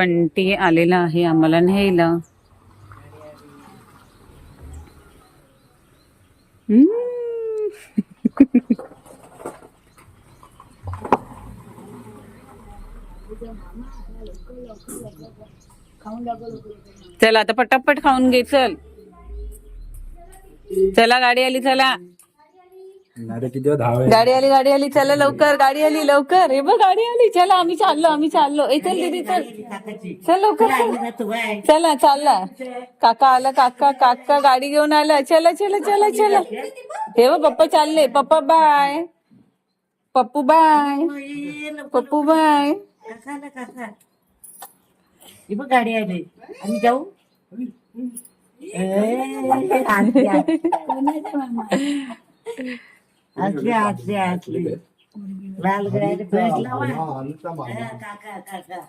बंटी आलेला आहे आम्हाला न्यायला. चल आता पटापट खाऊन घे चल. चला गाडी आली चला. अरे किती गाडी आली गाडी आली चला लवकर गाडी आली लवकर. हे बघ गाडी आली. चला आम्ही चाललो आम्ही चाललो. ए चल दीदी चल चल लवकर. चल. चला चालला. काका आला काका काका गाडी घेऊन आला. चला चला चला चला. हे बघ पप्पा चालले. पप्पा bye Pappu bye Pappu bye गाडी आली. आम्ही जाऊ? असले असले असले लाल गाडी बॅग लावा काका काका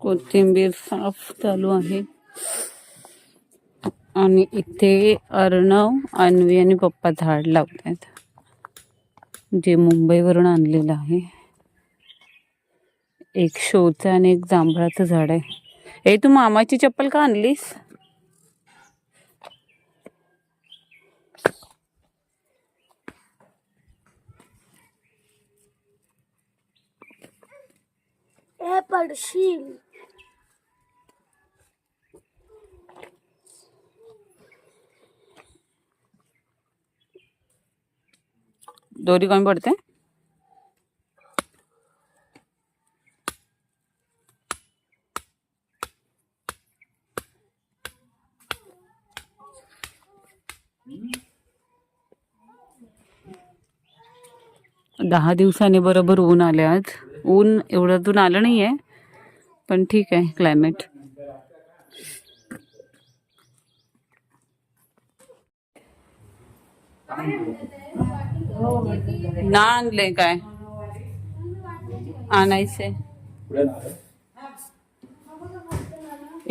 कोथिंबीर साफ चालू आहे. आणि इथे अर्णव अन्वी आणि पप्पा झाड लावत आहेत जे मुंबईवरून आणलेलं आहे. एक शोचं आणि एक जांभळाचं झाड आहे. ए तू मामाची चप्पल का आणलीस? पडशील. दोरी कमी पडते? दहा दिवसांनी बरोबर ऊन आले आज ऊन एवढं दून आलं नाही आहे पण ठीक आहे क्लायमेट ना आणले काय? आणायचे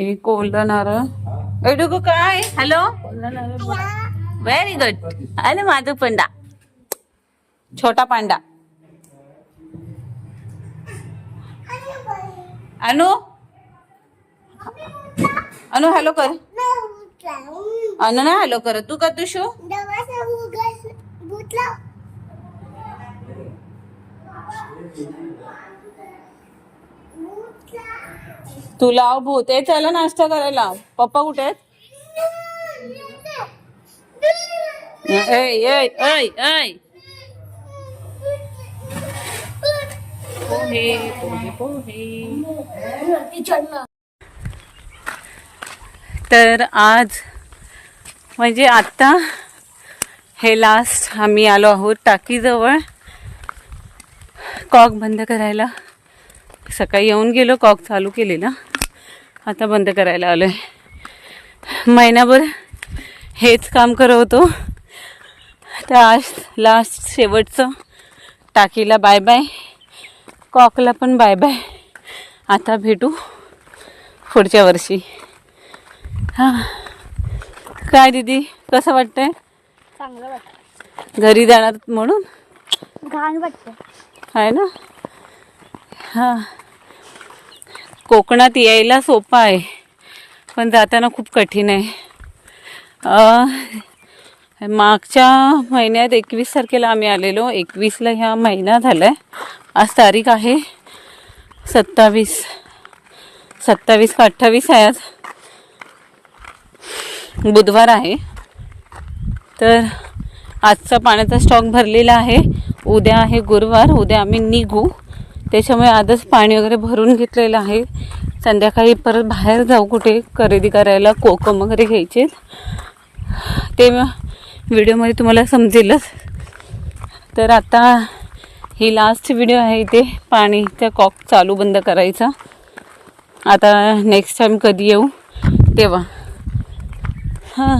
एक ओला नारळ. काय? हॅलो व्हेरी गुड अरे माझं पंडा छोटा पांडा. अनु? अनु हॅलो कर. अनु ना हॅलो कर. तू का तू तू लाव भूत. ए चला नाश्ता करायला पप्पा कुठे आहेत? ऐ ऐ ऐ ऐ. पोहे पोहे पोहे. तर आज म्हणजे आत्ता हे लास्ट आम्ही आलो आहोत टाकीजवळ. कॉक बंद करायला. सकाळी येऊन गेलो कॉक चालू केलेला. आता बंद करायला आलो आहे महिनाभर हेच काम करवतो. तर आज लास्ट शेवटचं टाकीला बाय बाय कॉकला पण बाय बाय. आता भेटू पुढच्या वर्षी. हां. काय दीदी? कसं वाटतंय? चांगलं वाटत घरी जाणार म्हणून? घाण वाटत आहे ना? हां. कोकणात यायला सोपं आहे पण जाताना खूप कठीण आहे. मागच्या महिन्यात एकवीस तारखेला आम्ही आलेलो. एकवीसला ह्या महिना झाला आहे आज तारीख आहे सत्तावीस सत्तावीस का अठ्ठावीस आहे आज. बुधवार आहे. तर आजचा पाण्याचा स्टॉक भरलेला आहे. उद्या आहे गुरुवार उद्या आम्ही निघू. त्याच्यामुळे आजच पाणी वगैरे भरून घेतलेलं आहे. संध्याकाळी परत बाहेर जाऊ कुठे खरेदी करायला कोकम वगैरे घ्यायचे ते व्हिडिओमध्ये तुम्हाला समजेलच. तर आता ही लास्ट व्हिडिओ आहे इथे. पाणीचा कॉक चालू बंद करायचा. आता नेक्स्ट टाईम कधी येऊ तेव्हा. हां.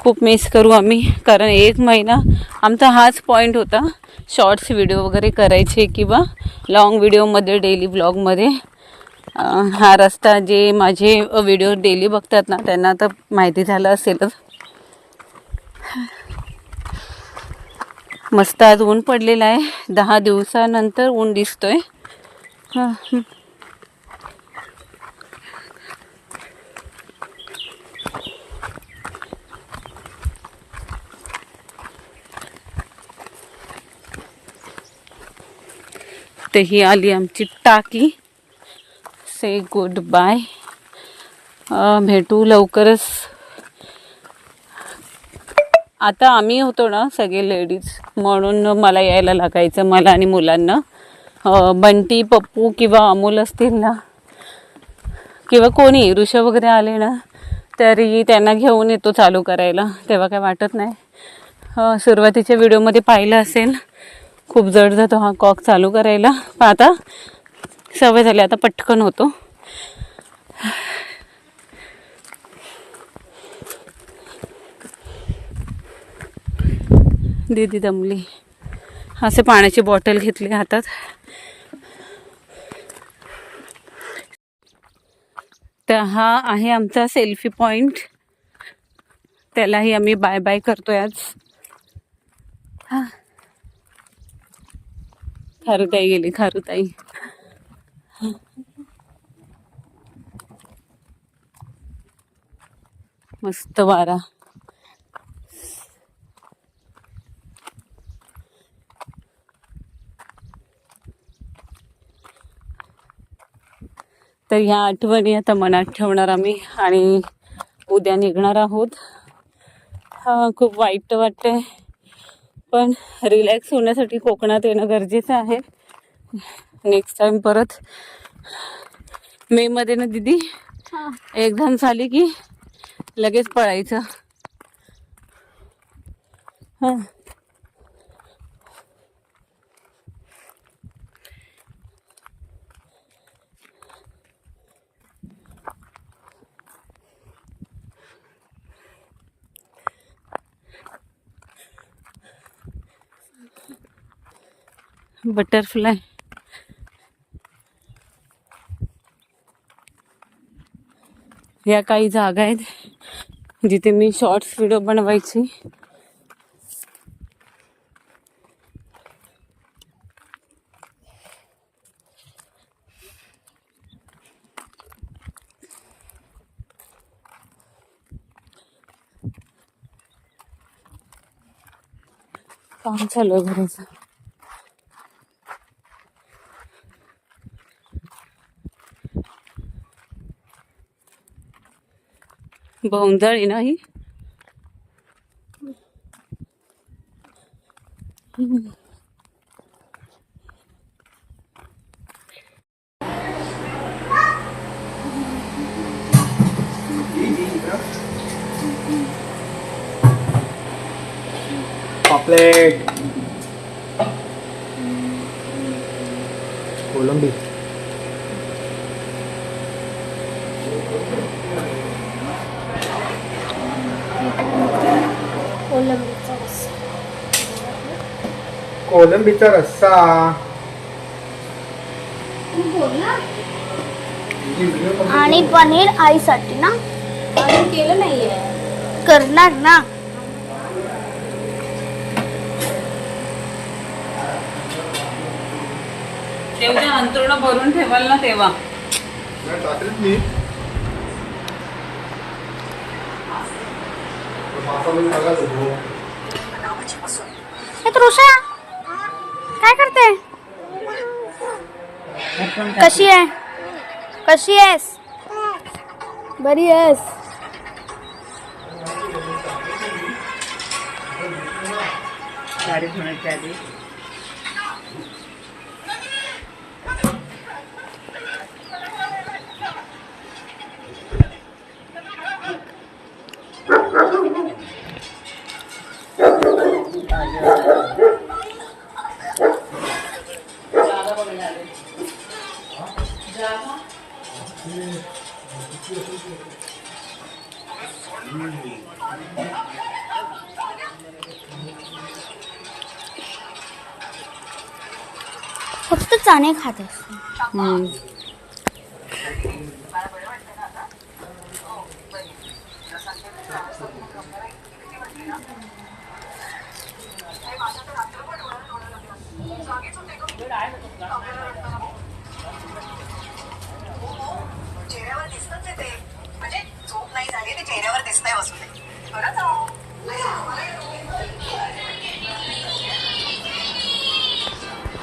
खूप मिस करू आम्ही कारण एक महिना आमचा हाच पॉईंट होता. शॉर्ट्स व्हिडिओ वगैरे करायचे किंवा लॉंग व्हिडिओमध्ये डेली ब्लॉगमध्ये हा रस्ता जे माझे व्हिडिओ डेली बघतात ना त्यांना तर माहिती झालं असेलच. मस्त आज ऊन पडलेलं आहे. दहा दिवसानंतर ऊन दिसतोय. हा, तर ही आली आमची टाकी. से गुड बाय भेटू लवकरच. आता आम्ही होतो ना सगळे लेडीज म्हणून मला यायला लागायचं मला आणि मुलांना. बंटी पप्पू किंवा अमोल असतील ना किंवा कोणी ऋषभ वगैरे आले ना तरी त्यांना घेऊन येतो चालू करायला. तेव्हा काय वाटत नाही. सुरुवातीच्या व्हिडिओमध्ये पाहिलं असेल खूप जड जातो हा कॉक चालू करायला. पण आता सवय झाली आता पटकन होतो. दीदी दमली. असे पाण्याची बॉटल घेतली हातात. तर हा आहे आमचा सेल्फी पॉइंट. त्यालाही आम्ही बाय बाय करतोय आज. हा. खारुताई गेली खारुताई. मस्त वारा. तर ह्या आठवणी आता मनात ठेवणार आम्ही आणि उद्या निघणार आहोत. हा खूप वाईट वाटतंय पण रिलॅक्स होण्यासाठी कोकणात येणं गरजेचं आहे. नेक्स्ट टाइम परत मे मध्ये ना दिदी एक्झाम झाली की लगेच पळायचं. हां. बटरफ्लाय. या काही जागा आहेत जिथे मी शॉर्ट्स व्हिडिओ बनवायची. काम चालू आहे घराचं भोंदळी नाही पॉपलेट कोलंबीचा रस्सा. कोलंबीचा रस्सा. आणि पनीर आईसाठी ना. केलं नाहीये. करणार ना. तेवढे अंतरुण भरून ठेवाल ना तेव्हा मी हे तृषा काय करते? कशी आहे? कशी आहेस? बरी आहेस. गाडी होण्याच्या आधी. चणे खात. असते ते चेहऱ्यावर दिसतच आहे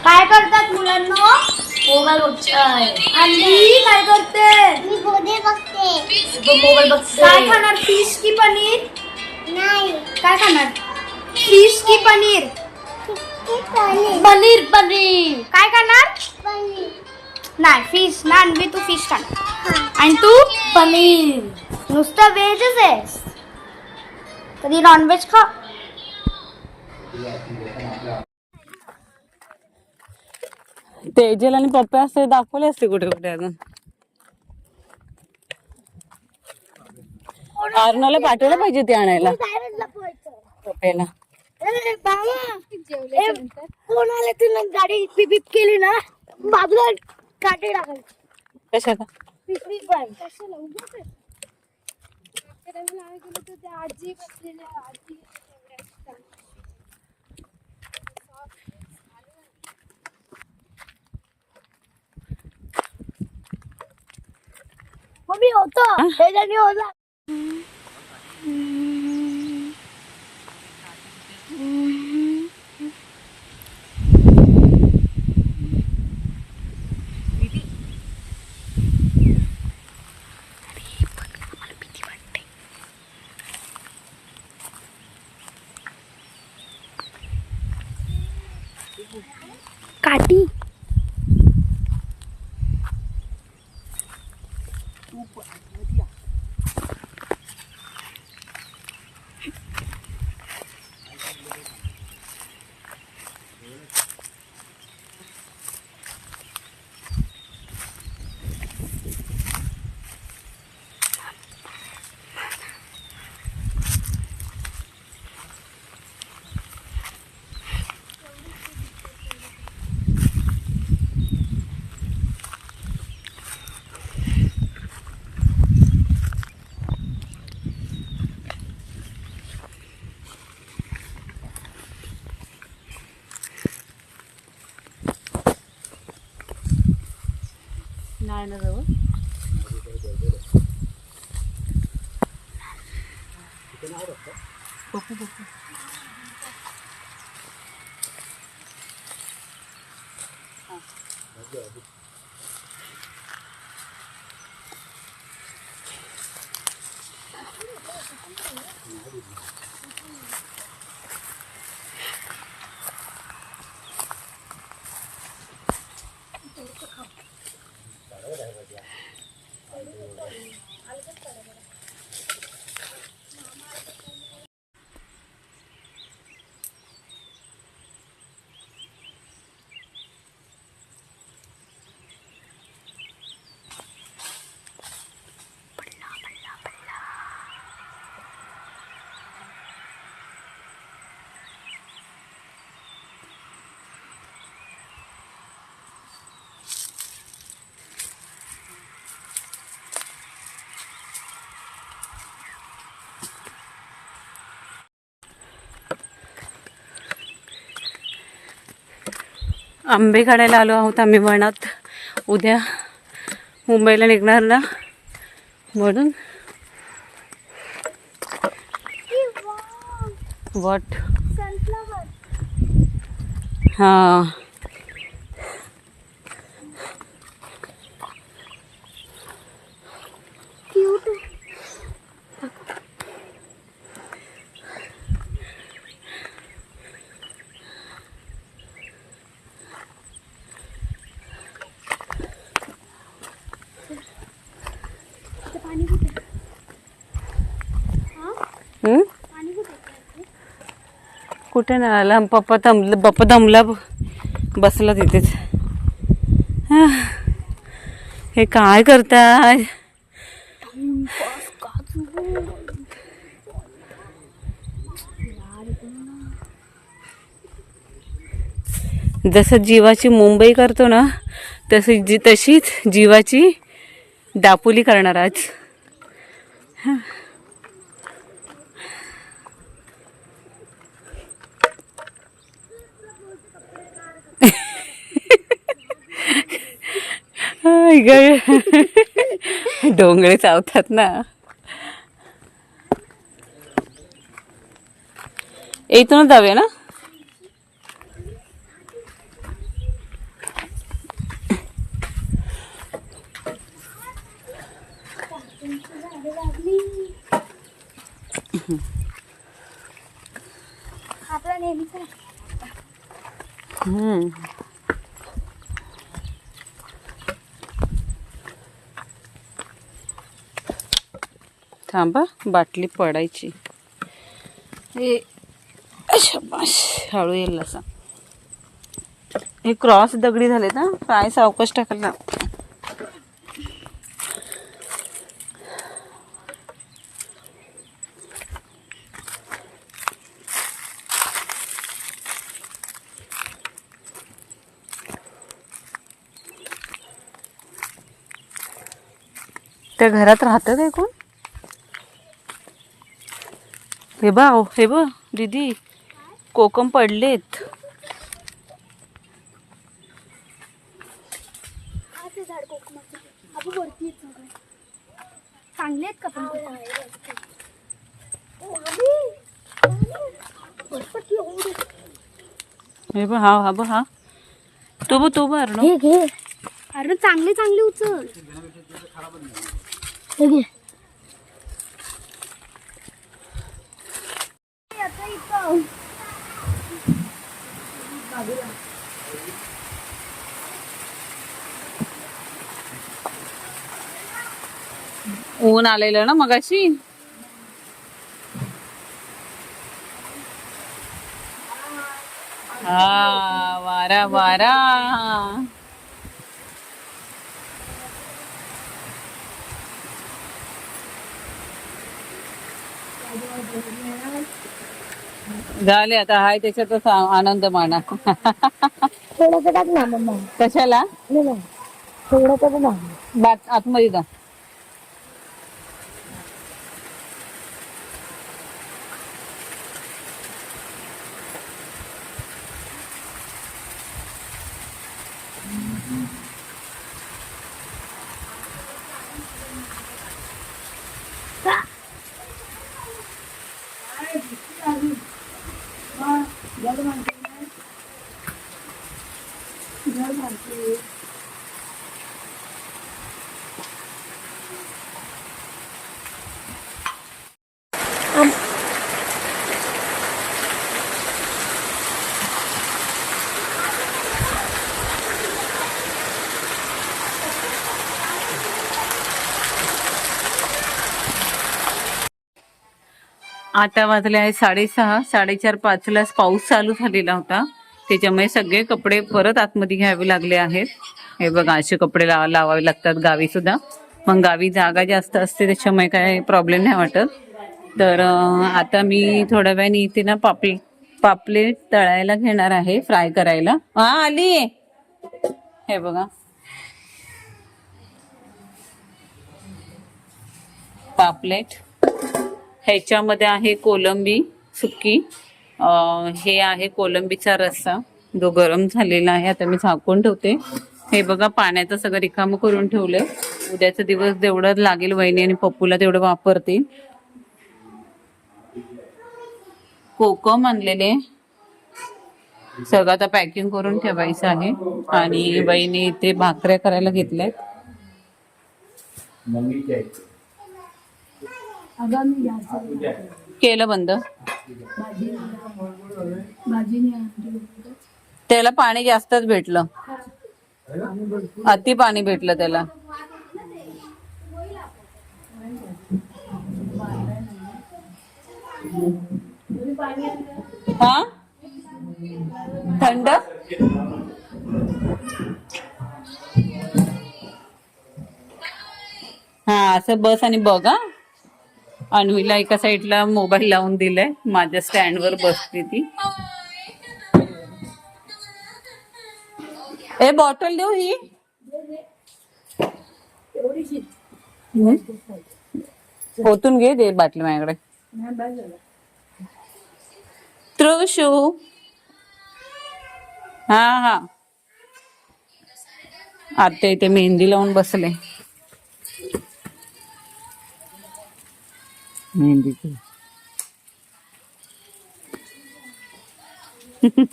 काय करतात मुलांना? मोबाईल बघताय. आणि काय करते? मी गोदे बघते. मोबाईल बघते. काय खाणार? फिश की पनीर? नाही. काय खाणार? फिश की पनीर? ते पनीर पनीर. काय खाणार? पनीर. नाही फिश. ना आणली तू फिश खाणार. आणि तू? पनीर. नुसतं व्हेजच आहेस. कधी नॉनव्हेज खा. तेजल आणि पप्पा असते दाखवले असते कुठे कुठे अजून? अरुणाला पाठवलं पाहिजे ते आणायला. पप्पाला. कोण आले तुला गाडी केली ना बाजूला काटे टाकायचे. कशाला? मम्मी होतो त्याच्याने होता काठी नाही ना जवळ आंबे काढायला आलो आहोत आम्ही वनात. उद्या मुंबईला निघणार ना? म्हणून. वॉट हा हम्म? कुठे नाही आला? पप्पा दमला पप्पा दमला बसला तिथेच. हे. काय करताय? जसं जीवाची मुंबई करतो ना तशी जी तशीच जीवाची दापोली करणार आज. डोंगरे चावतात ना इथूनच जाऊया ना आपला नेहमीचा हम्म. थांबा बाटली पडायची. हे हळू येईल असा हे क्रॉस दगडी झाले ना काय सावकाश टाकला त्या घरात राहतं काय कोण? हे बा हे बा दीदी कोकम पडलेत. चांगले आहेत का पण हे बा हा हा बा हा. तो बघ तो बघ अर्णव. घे चांगले चांगले उचल. हे घे आता इथं ऊन आलेलं ना मगाशी? हा वारा वारा. झाले आता हाय त्याच्यातच आनंद माना. थोडंसं टाक ना मम्मा. कशाला? थोडंसं आतमध्ये जा. आता वाजले आहे साडेसहा साडेचार पाचलाच पाऊस चालू झालेला होता. त्याच्यामुळे सगळे कपडे परत आतमध्ये घ्यावे लागले आहेत. हे बघा असे कपडे लावा लावावे लागतात गावी सुद्धा. मग गावी जागा जास्त असते त्याच्यामुळे काय प्रॉब्लेम नाही वाटत. तर आता मी थोड्या वेळाने इथे ना पापले पापलेट तळायला घेणार आहे फ्राय करायला. हा आली! हे बघा. पापलेट. ह्याच्यामध्ये आहे कोलंबी सुकी. हे आहे कोलंबीचा रस्सा. जो गरम झालेला आहे आता मी झाकून ठेवते. हे बघा पाण्याचं सगळं रिकामं करून ठेवलंय. उद्याचा दिवस जेवढं लागेल वहिनी आणि पप्पूला तेवढं वापरतील. कोकम आणलेले. सगळं आता पॅकिंग करून ठेवायचं आहे. आणि बहिणी इथे भाकऱ्या करायला घेतल्यात. केलं बंद. त्याला पाणी जास्तच भेटलं. अति पाणी भेटलं त्याला. हा? थंड? हा असं बस आणि बघ हा. अन्वीला एका साईडला मोबाईल लावून दिलाय. माझ्या स्टँडवर बसते ती. ए बॉटल देऊ ही? हम्म? ओतून घे दे बाटली माझ्याकडे. त्रुशू. हा हा. आता इथे मेहंदी लावून बसले. मेहंदीची.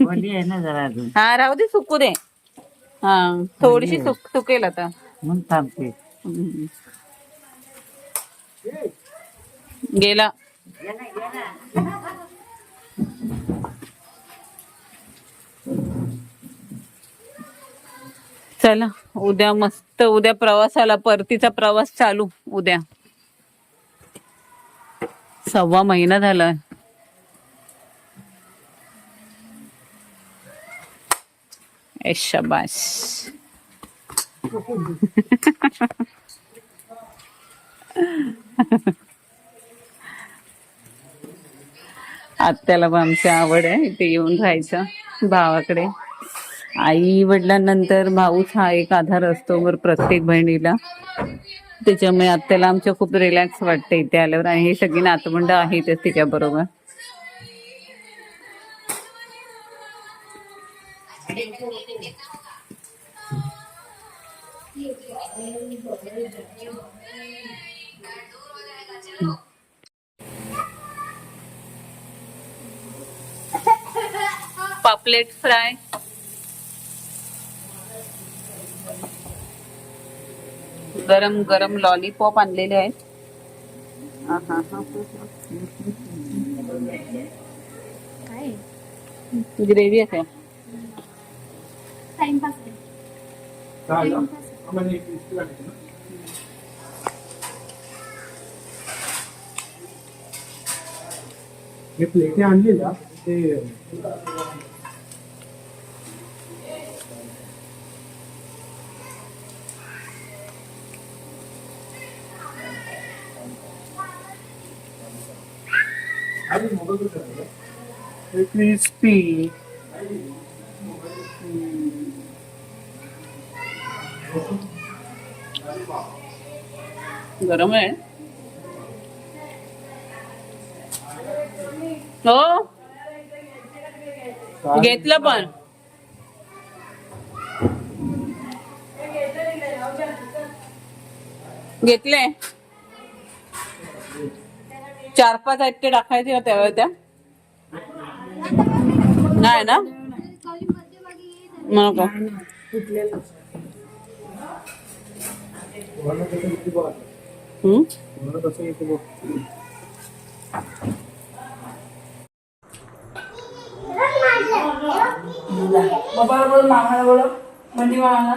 ओली आहे ना जरा अजून. हा राहू दे सुकू दे. हा थोडीशी सुक सुकेल आता. म्हणून थांबते. हम्म. गेला. चला उद्या मस्त उद्या प्रवासाला परतीचा प्रवास चालू उद्या. सव्वा महिना झाला. ए आत्याला पण आमची आवड आहे इथे येऊन राहायचं भावाकडे. आई वडिलांनंतर भाऊच हा एक आधार असतो बर प्रत्येक बहिणीला. त्याच्यामुळे आत्याला आमच्या खूप रिलॅक्स वाटते इथे आल्यावर. आणि हे सगळी नातवंड आहेतच तिच्या बरोबर पापलेट फ्राय. गरम गरम लॉलीपॉप आणलेले आहेत. आहा. ग्रेव्ही आहे टाइमपास मी प्लेटे आणलेल्या ते क्रिस्पी गरम आहे. हो? घेतलं पण. घेतले चार पाच आहेत ते टाकायचे का त्या नाही ना? नको बाबा बोल मामाला बोल म्हणजे मामाला.